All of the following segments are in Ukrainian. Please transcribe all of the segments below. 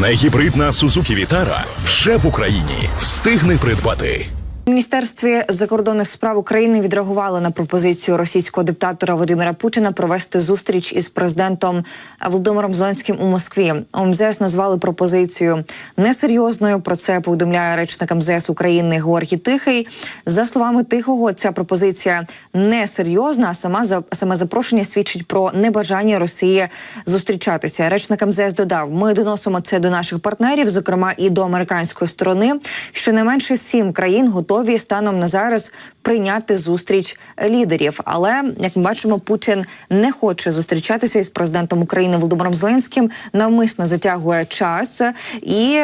Негібридна Сузукі Вітара вже в Україні. Встигни придбати. Міністерстві закордонних справ України відреагували на пропозицію російського диктатора Володимира Путіна провести зустріч із президентом Володимиром Зеленським у Москві. МЗС назвали пропозицію несерйозною. Про це повідомляє речник МЗС України Георгій Тихий. За словами Тихого, ця пропозиція несерйозна. А сама саме запрошення свідчить про небажання Росії зустрічатися. Речник МЗС додав: ми доносимо це до наших партнерів, зокрема і до американської сторони. Щонайменше сім країн готові станом на зараз прийняти зустріч лідерів. Але як ми бачимо, Путін не хоче зустрічатися із президентом України Володимиром Зеленським, навмисно затягує час і.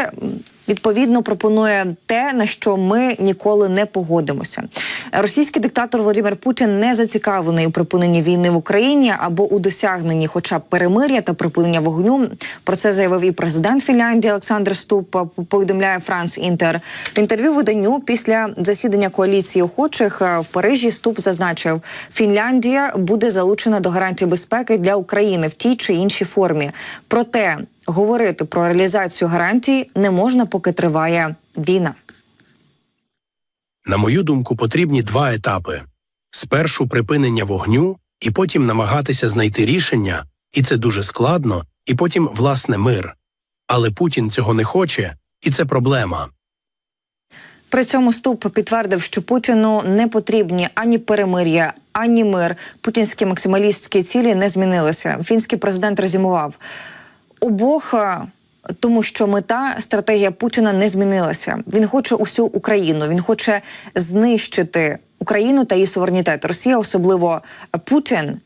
Відповідно пропонує те, на що ми ніколи не погодимося. Російський диктатор Володимир Путін не зацікавлений у припиненні війни в Україні або у досягненні, хоча б перемир'я та припинення вогню. Про це заявив і президент Фінляндії Олександр Ступ. Повідомляє Франс Інтер в інтерв'ю виданню після засідання коаліції охочих е, в Парижі. Ступ зазначив, Фінляндія буде залучена до гарантій безпеки для України в тій чи іншій формі. Проте говорити про реалізацію гарантій не можна, поки триває війна. На мою думку, потрібні два етапи: спершу припинення вогню, і потім намагатися знайти рішення, і це дуже складно, і потім власне мир. Але Путін цього не хоче, і це проблема. При цьому Ступ підтвердив, що Путіну не потрібні ані перемир'я, ані мир. Путінські максималістські цілі не змінилися. Фінський президент резюмував обох. е, Тому що мета стратегія Путіна не змінилася. Він хоче усю Україну. Він хоче знищити Україну та її суверенітет. Росія, особливо Путін,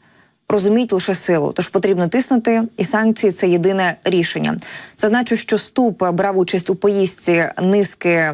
розуміють лише силу. Тож потрібно тиснути, і санкції це єдине рішення. Зазначу, що Ступ брав участь у поїздці низки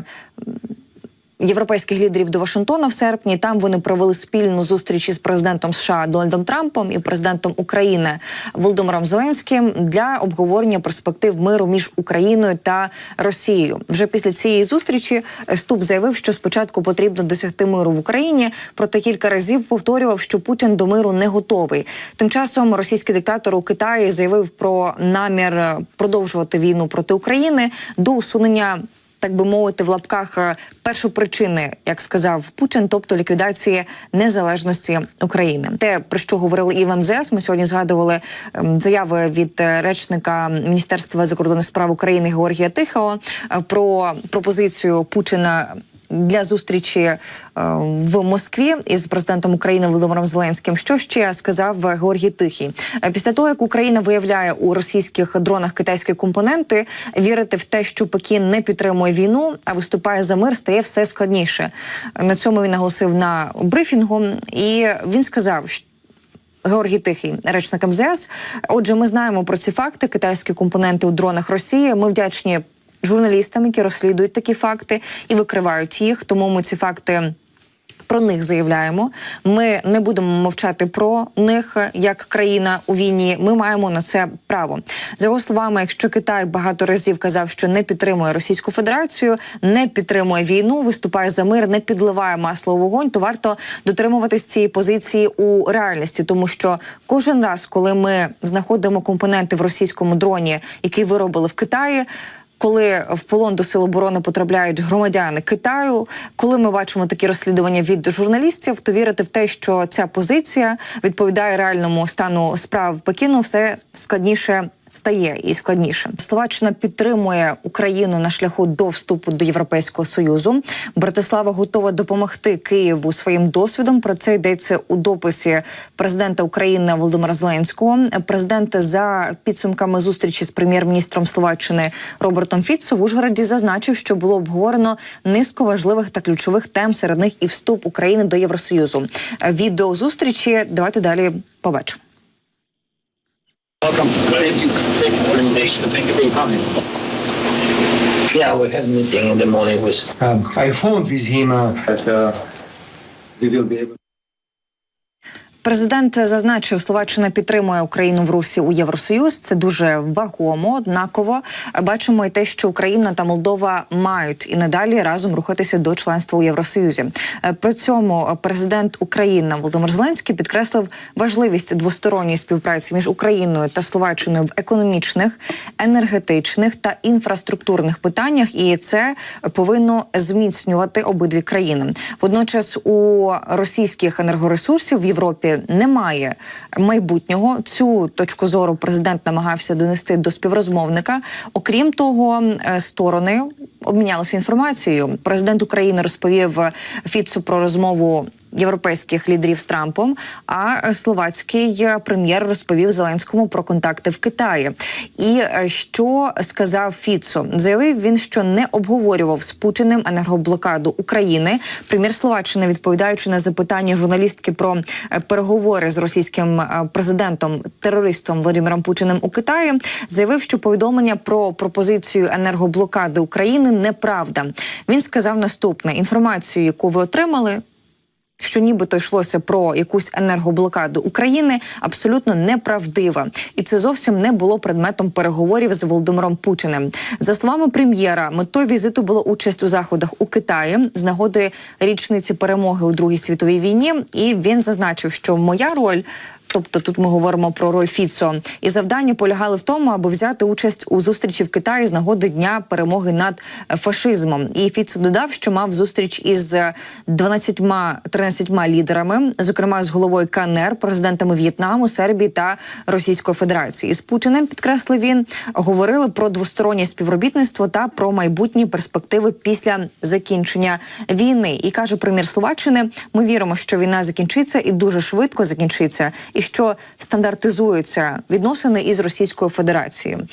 європейських лідерів до Вашингтона в серпні. Там вони провели спільну зустріч із президентом США Дональдом Трампом і президентом України Володимиром Зеленським для обговорення перспектив миру між Україною та Росією. Вже після цієї зустрічі Ступ заявив, що спочатку потрібно досягти миру в Україні, проте кілька разів повторював, що Путін до миру не готовий. Тим часом російський диктатор у Китаї заявив про намір продовжувати війну проти України до усунення так би мовити, в лапках е, першопричини, як сказав Путін, тобто ліквідації незалежності України. Те про що говорили і в МЗС, Ми сьогодні згадували ем, заяви від е, речника Міністерства закордонних справ України Георгія Тихого е, про пропозицію Путіна. Для зустрічі е, в Москві із президентом України Володимиром Зеленським, що ще сказав Георгій Тихий Е, після того, як Україна виявляє у російських дронах китайські компоненти, вірити в те, що Пекін не підтримує війну, а виступає за мир, стає все складніше. На цьому він наголосив на брифінгу, і він сказав, що Георгій Тихий, речник МЗС. Отже, ми знаємо про ці факти. Китайські компоненти у дронах Росії. Ми вдячні журналістам, які розслідують такі факти і викривають їх. Тому ми ці факти. Про них заявляємо. Ми не будемо мовчати про них як країна у війні. Ми маємо на це право. За його словами, якщо Китай багато разів казав, що не підтримує Російську Федерацію, не підтримує війну, виступає за мир, не підливає масло у вогонь, то варто дотримуватись цієї позиції у реальності, тому що кожен раз, коли ми знаходимо компоненти в російському дроні, які виробили в Китаї коли в полон до сил оборони потрапляють громадяни Китаю, коли ми бачимо такі розслідування від журналістів, то вірити в те, що ця позиція відповідає реальному стану справ Пекіну, все складніше. Стає і складніше. Словаччина підтримує Україну на шляху до вступу до Європейського союзу. Братислава готова допомогти Києву своїм досвідом. Про це йдеться у дописі президента України Володимира Зеленського. Президент за підсумками зустрічі з прем'єр-міністром Словаччини Робертом Фіцо в Ужгороді зазначив, що було обговорено низку важливих та ключових тем серед них і вступ України до Євросоюзу. Відео зустрічі давайте далі побачимо. Welcome. Thank you. Thank you for the invitation. Thank you for coming. Yeah, we had a meeting in the morning with Um, I phoned with him uh, that uh, we will be able. Президент зазначив, Словаччина підтримує Україну в Русі у Євросоюз. Це дуже вагомо. Однаково бачимо і те, що Україна та Молдова мають і надалі разом рухатися до членства у Євросоюзі. При цьому президент України Володимир Зеленський підкреслив важливість двосторонньої співпраці між Україною та Словаччиною в економічних, енергетичних та інфраструктурних питаннях, і це повинно зміцнювати обидві країни. Водночас у російських енергоресурсів в Європі немає майбутнього. Цю точку зору президент намагався донести до співрозмовника. Окрім того, е, сторони обмінялися інформацією. Президент України розповів Фіцу про розмову європейських лідерів з Трампом. А словацький прем'єр розповів Зеленському про контакти в Китаї. І е, що сказав Фіцо? Заявив він, що не обговорював з Путіним енергоблокаду України. Прем'єр Словаччини, відповідаючи на запитання журналістки про е, переговори з російським е, президентом терористом Владимиром Путіним у Китаї, заявив, що повідомлення про пропозицію енергоблокади України неправда. Він сказав наступне: інформацію, яку ви отримали, що нібито йшлося про якусь енергоблокаду України, абсолютно неправдива, і це зовсім не було предметом переговорів з Володимиром Путіним. За словами прем'єра, метою візиту було участь у заходах у Китаї з нагоди річниці перемоги у Другій світовій війні. І він зазначив, що моя роль. Тобто тут ми говоримо про роль Фіцо, і завдання полягали в тому, аби взяти участь у зустрічі в Китаї з нагоди дня перемоги над фашизмом. І Фіцо додав, що мав зустріч із 12-13 лідерами, зокрема з головою КНР, президентами В'єтнаму, Сербії та Російської Федерації. І З Путіним підкреслив він говорили про двостороннє співробітництво та про майбутні перспективи після закінчення війни. І каже прем'єр Словаччини: ми віримо, що війна закінчиться і дуже швидко закінчиться, і що стандартизуються відносини із Російською Федерацією.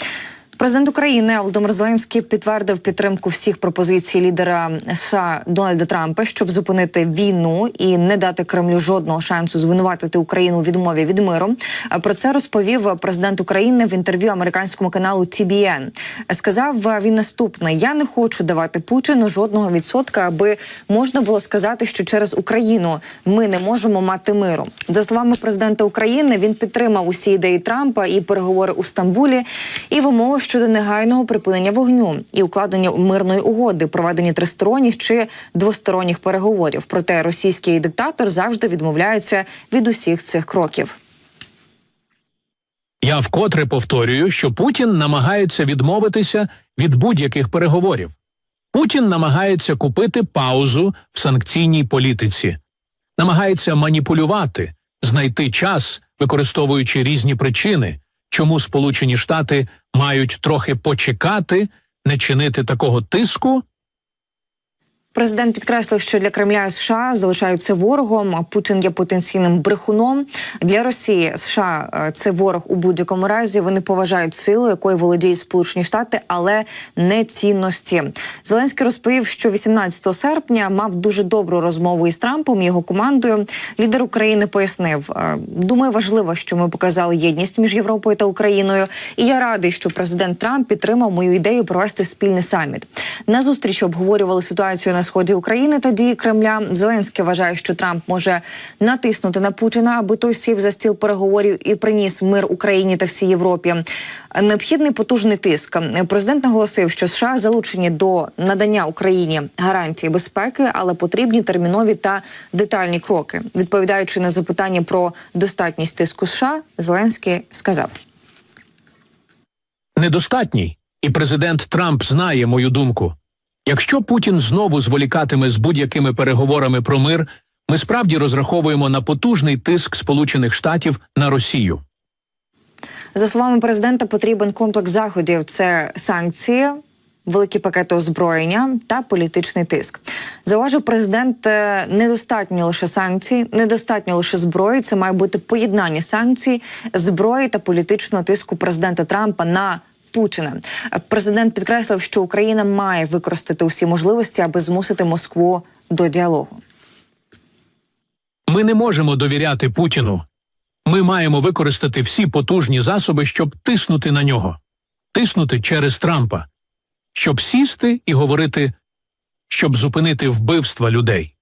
Президент України Володимир Зеленський підтвердив підтримку всіх пропозицій лідера США Дональда Трампа, щоб зупинити війну і не дати Кремлю жодного шансу звинуватити Україну у відмові від миру. Про це розповів президент України в інтерв'ю американському каналу TBN. Сказав він наступне: я не хочу давати Путіну жодного відсотка, аби можна було сказати, що через Україну ми не можемо мати миру. За словами президента України, він підтримав усі ідеї Трампа і переговори у Стамбулі і вимоги щодо негайного припинення вогню і укладення мирної угоди, проведення тристоронніх чи двосторонніх переговорів. Проте російський диктатор завжди відмовляється від усіх цих кроків. Я вкотре повторюю, що Путін намагається відмовитися від будь-яких переговорів. Путін намагається купити паузу в санкційній політиці, намагається маніпулювати, знайти час, використовуючи різні причини, чому Сполучені Штати мають трохи почекати, не чинити такого тиску Президент підкреслив, що для Кремля США залишаються ворогом. а Путін є потенційним брехуном для Росії. США е, це ворог у будь-якому разі. Вони поважають силу, якою володіють Сполучені Штати, але не цінності. Зеленський розповів, що 18 серпня мав дуже добру розмову із Трампом його командою. Лідер України пояснив: е, думаю, важливо, що ми показали єдність між Європою та Україною. І я радий, що президент Трамп підтримав мою ідею провести спільний саміт. На зустрічі обговорювали ситуацію на сході України та дії Кремля. Зеленський вважає, що Трамп може натиснути на Путіна, аби той сів за стіл переговорів і приніс мир Україні та всій Європі. Необхідний потужний тиск. Президент наголосив, що США залучені до надання Україні гарантії безпеки, але потрібні термінові та детальні кроки. Відповідаючи на запитання про достатність тиску США, Зеленський сказав. недостатній, і президент Трамп знає мою думку. Якщо Путін знову зволікатиме з будь-якими переговорами про мир, ми справді розраховуємо на потужний тиск Сполучених Штатів на Росію. За словами президента, потрібен комплекс заходів: це санкції, великі пакети озброєння та політичний тиск. Зауважив президент, е, недостатньо лише санкцій, недостатньо лише зброї. Це має бути поєднання санкцій, зброї та політичного тиску президента Трампа на. Путіна президент підкреслив, що Україна має використати усі можливості, аби змусити Москву до діалогу. Ми не можемо довіряти Путіну. Ми маємо використати всі потужні засоби, щоб тиснути на нього, тиснути через Трампа, щоб сісти і говорити, щоб зупинити вбивства людей.